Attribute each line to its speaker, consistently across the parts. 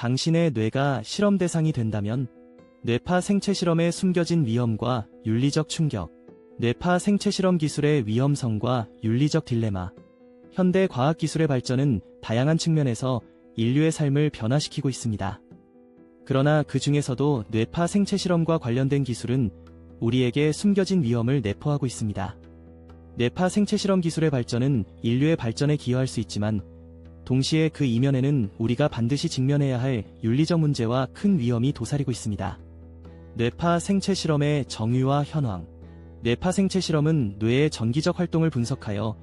Speaker 1: 당신의 뇌가 실험 대상이 된다면 뇌파 생체 실험에 숨겨진 위험과 윤리적 충격, 뇌파 생체 실험 기술의 위험성과 윤리적 딜레마, 현대 과학 기술의 발전은 다양한 측면에서 인류의 삶을 변화시키고 있습니다. 그러나 그 중에서도 뇌파 생체 실험과 관련된 기술은 우리에게 숨겨진 위험을 내포하고 있습니다. 뇌파 생체 실험 기술의 발전은 인류의 발전에 기여할 수 있지만 동시에 그 이면에는 우리가 반드시 직면해야 할 윤리적 문제와 큰 위험이 도사리고 있습니다. 뇌파 생체 실험의 정의와 현황 뇌파 생체 실험은 뇌의 전기적 활동을 분석하여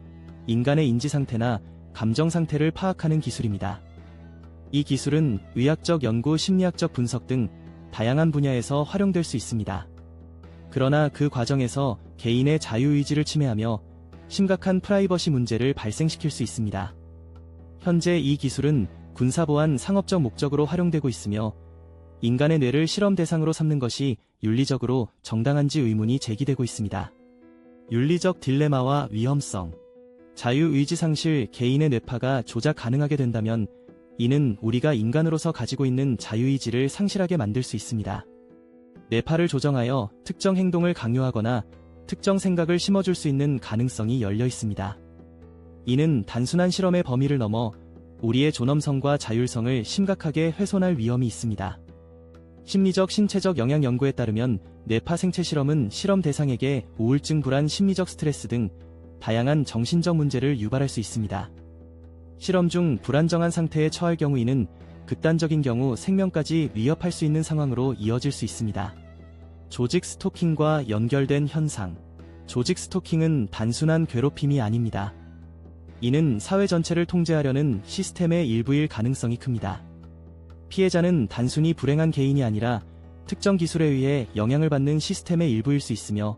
Speaker 1: 인간의 인지 상태나 감정 상태를 파악하는 기술입니다. 이 기술은 의학적 연구, 심리학적 분석 등 다양한 분야에서 활용될 수 있습니다. 그러나 그 과정에서 개인의 자유의지를 침해하며 심각한 프라이버시 문제를 발생시킬 수 있습니다. 현재 이 기술은 군사보안 상업적 목적으로 활용되고 있으며 인간의 뇌를 실험 대상으로 삼는 것이 윤리적으로 정당한지 의문이 제기되고 있습니다. 윤리적 딜레마와 위험성 자유의지 상실 개인의 뇌파가 조작 가능하게 된다면 이는 우리가 인간으로서 가지고 있는 자유의지를 상실하게 만들 수 있습니다. 뇌파를 조정하여 특정 행동을 강요하거나 특정 생각을 심어줄 수 있는 가능성이 열려 있습니다. 이는 단순한 실험의 범위를 넘어 우리의 존엄성과 자율성을 심각하게 훼손할 위험이 있습니다. 심리적 신체적 영향 연구에 따르면 뇌파 생체 실험은 실험 대상에게 우울증 불안 심리적 스트레스 등 다양한 정신적 문제를 유발할 수 있습니다. 실험 중 불안정한 상태에 처할 경우 이는 극단적인 경우 생명까지 위협할 수 있는 상황으로 이어질 수 있습니다. 조직 스토킹과 연결된 현상. 조직 스토킹은 단순한 괴롭힘이 아닙니다. 이는 사회 전체를 통제하려는 시스템의 일부일 가능성이 큽니다. 피해자는 단순히 불행한 개인이 아니라 특정 기술에 의해 영향을 받는 시스템의 일부일 수 있으며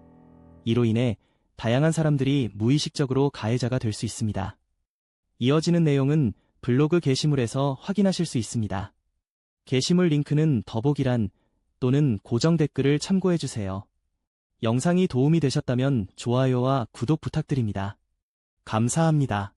Speaker 1: 이로 인해 다양한 사람들이 무의식적으로 가해자가 될 수 있습니다. 이어지는 내용은 블로그 게시물에서 확인하실 수 있습니다. 게시물 링크는 더보기란 또는 고정 댓글을 참고해주세요. 영상이 도움이 되셨다면 좋아요와 구독 부탁드립니다. 감사합니다.